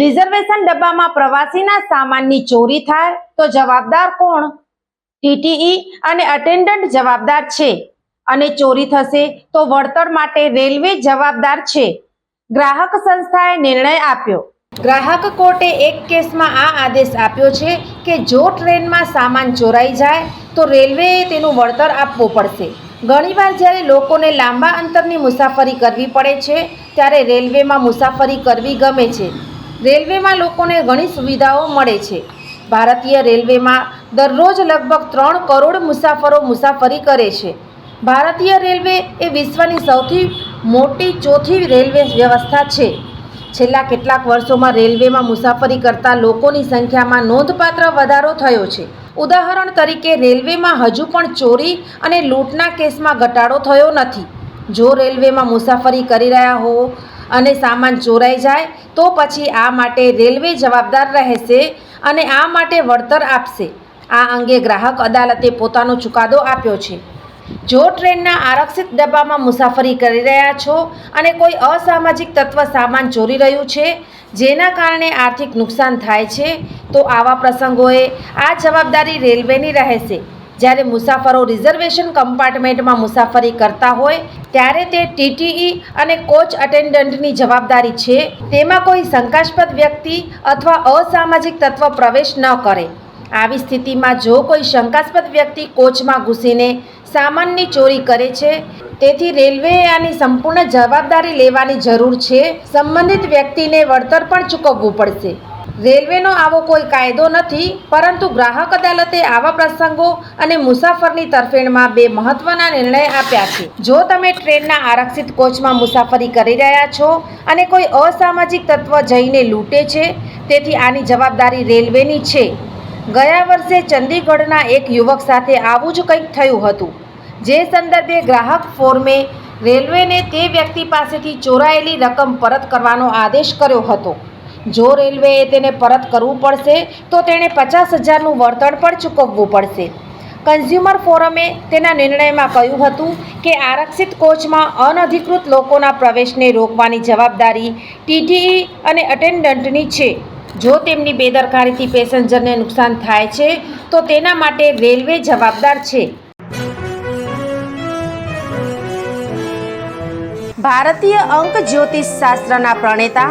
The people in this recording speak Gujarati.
reservation ડબ્બામાં પ્રવાસીના સામાનની ચોરી થાય તો જવાબદાર કોણ? ટીટીઈ અને અટેન્ડન્ટ જવાબદાર છે. અને ચોરી થશે તો વળતર માટે રેલવે જવાબદાર છે. ગ્રાહક સંસ્થાએ નિર્ણય આપ્યો. ગ્રાહક કોર્ટે એક કેસમાં આ આદેશ આપ્યો છે કે જો ટ્રેનમાં સામાન ચોરાઈ જાય, તો રેલવેએ તેનું વળતર આપવું પડશે. ઘણીવાર જ્યારે લોકોને લાંબા અંતરની મુસાફરી કરવી પડે છે, ત્યારે રેલવેમાં મુસાફરી કરવી ગમે છે. રેલવેમાં લોકોને ઘણી સુવિધાઓ મળે છે. ભારતીય રેલવેમાં દરરોજ લગભગ ત્રણ કરોડ મુસાફરો મુસાફરી કરે છે. ભારતીય રેલવે એ વિશ્વની સૌથી મોટી ચોથી રેલવે વ્યવસ્થા છે. છેલ્લા કેટલાક વર્ષોમાં રેલવેમાં મુસાફરી કરતા લોકોની સંખ્યામાં નોંધપાત્ર વધારો થયો છે. ઉદાહરણ તરીકે, રેલવેમાં હજુ પણ ચોરી અને લૂંટના કેસમાં ઘટાડો થયો નથી. જો રેલવેમાં મુસાફરી કરી રહ્યા હો અને સામાન ચોરાઈ જાય, તો પછી આ માટે રેલવે જવાબદાર રહેશે અને આ માટે વળતર આપશે. આ અંગે ગ્રાહક અદાલતે પોતાનો ચુકાદો આપ્યો છે. જો ટ્રેનના આરક્ષિત ડબ્બામાં મુસાફરી કરી રહ્યા છો અને કોઈ અસામાજિક તત્વ સામાન ચોરી રહ્યું છે, જેના કારણે આર્થિક નુકસાન થાય છે, તો આવા પ્રસંગોએ આ જવાબદારી રેલવેની રહેશે. જ્યારે મુસાફરો રિઝર્વેશન કમ્પાર્ટમેન્ટમાં મુસાફરી કરતા હોય, ત્યારે તે ટીટીઈ અને કોચ અટેન્ડન્ટની જવાબદારી છે. તેમાં કોઈ શંકાસ્પદ વ્યક્તિ અથવા અસામાજિક તત્વ પ્રવેશ ન કરે. આવી સ્થિતિમાં જો કોઈ શંકાસ્પદ વ્યક્તિ કોચમાં ઘૂસીને સામાનની ચોરી કરે છે, તેથી રેલવેએ આની સંપૂર્ણ જવાબદારી લેવાની જરૂર છે. સંબંધિત વ્યક્તિને વળતર પણ ચૂકવવું પડશે. રેલવેનો આવો કોઈ કાયદો નથી, પરંતુ ગ્રાહક અદાલતે આવા પ્રસંગો અને મુસાફરની તરફેણમાં બે મહત્વના નિર્ણય આપ્યા છે. જો તમે ટ્રેનના આરક્ષિત કોચમાં મુસાફરી કરી રહ્યા છો અને કોઈ અસામાજિક તત્વ જઈને લૂંટે છે, તેથી આની જવાબદારી રેલવેની છે. ગયા વર્ષે ચંદીગઢના એક યુવક સાથે આવું જ કંઈક થયું હતું. જે સંદર્ભે ગ્રાહક ફોર્મે રેલવેને તે વ્યક્તિ પાસેથી ચોરાયેલી રકમ પરત કરવાનો આદેશ કર્યો હતો. જો રેલવેએ તેને પરત કરવું પડશે, તો તેણે પચાસ હજારનું વળતર પણ ચૂકવવું પડશે. કન્ઝ્યુમર ફોરમે તેના નિર્ણયમાં કહ્યું હતું કે આરક્ષિત કોચમાં અનધિકૃત લોકોના પ્રવેશને રોકવાની જવાબદારી ટીટીઈ અને અટેન્ડન્ટની છે. જો તેમની બેદરકારીથી પેસેન્જરને નુકસાન થાય છે, તો તેના માટે રેલવે જવાબદાર છે. ભારતીય અંક જ્યોતિષ શાસ્ત્રના પ્રણેતા